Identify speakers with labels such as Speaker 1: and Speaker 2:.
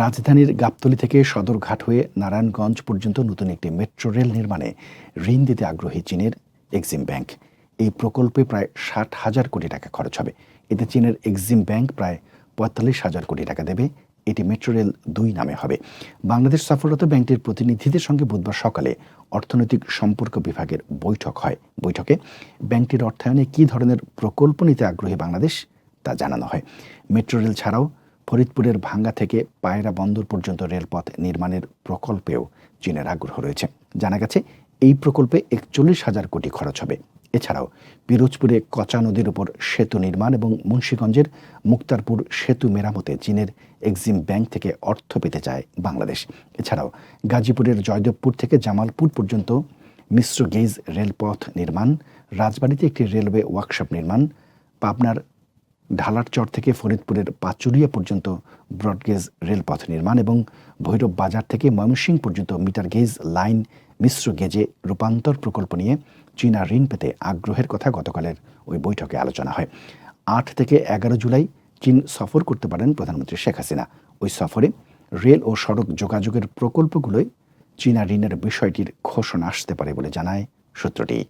Speaker 1: রাজধানীর গাবতলী থেকে সদরঘাট হয়ে নারায়ণগঞ্জ পর্যন্ত নতুন একটি মেট্রো রেল নির্মাণে ঋণ দিতে আগ্রহী চীনের এক্সিম ব্যাংক। এই প্রকল্পে প্রায় ষাট হাজার কোটি টাকা খরচ হবে। এতে চীনের এক্সিম ব্যাংক প্রায় পঁয়তাল্লিশ হাজার কোটি টাকা দেবে। এটি মেট্রো রেল দুই নামে হবে। বাংলাদেশ সফররত ব্যাংকটির প্রতিনিধিদের সঙ্গে বুধবার সকালে অর্থনৈতিক সম্পর্ক বিভাগের বৈঠক হয়। বৈঠকে ব্যাংকটির অর্থায়নে কী ধরনের প্রকল্প নিতে আগ্রহী বাংলাদেশ তা জানানো হয়। মেট্রো রেল ছাড়াও ফরিদপুরের ভাঙ্গা থেকে পায়রা বন্দর পর্যন্ত রেলপথ নির্মাণের প্রকল্পেও চীনের আগ্রহ রয়েছে। জানা গেছে, এই প্রকল্পে একচল্লিশ হাজার কোটি খরচ হবে। এছাড়াও, পিরোজপুরে কচা নদীর উপর সেতু নির্মাণ এবং মুন্সীগঞ্জের মুক্তারপুর সেতু মেরামতে চীনের এক্সিম ব্যাংক থেকে অর্থ পেতে চায় বাংলাদেশ। এছাড়াও, গাজীপুরের জয়দেবপুর থেকে জামালপুর পর্যন্ত মিশ্র গেজ রেলপথ নির্মাণ, রাজবাড়িতে একটি রেলওয়ে ওয়ার্কশপ নির্মাণ, পাবনার ঢালারচর থেকে ফরিদপুরের পাচুরিয়া পর্যন্ত ব্রডগেজ রেলপথ নির্মাণ এবং ভৈরব বাজার থেকে ময়মনসিংহ পর্যন্ত মিটার গেজ লাইন মিশ্র গেজে রূপান্তর প্রকল্প নিয়ে চীনা ঋণ পেতে আগ্রহের কথা গতকালের ওই বৈঠকে আলোচনা হয়। আট থেকে এগারো জুলাই চীন সফর করতে পারেন প্রধানমন্ত্রী শেখ হাসিনা। ওই সফরে রেল ও সড়ক যোগাযোগের প্রকল্পগুলোয় চীনা ঋণের বিষয়টির ঘোষণা আসতে পারে বলে জানায় সূত্রটি।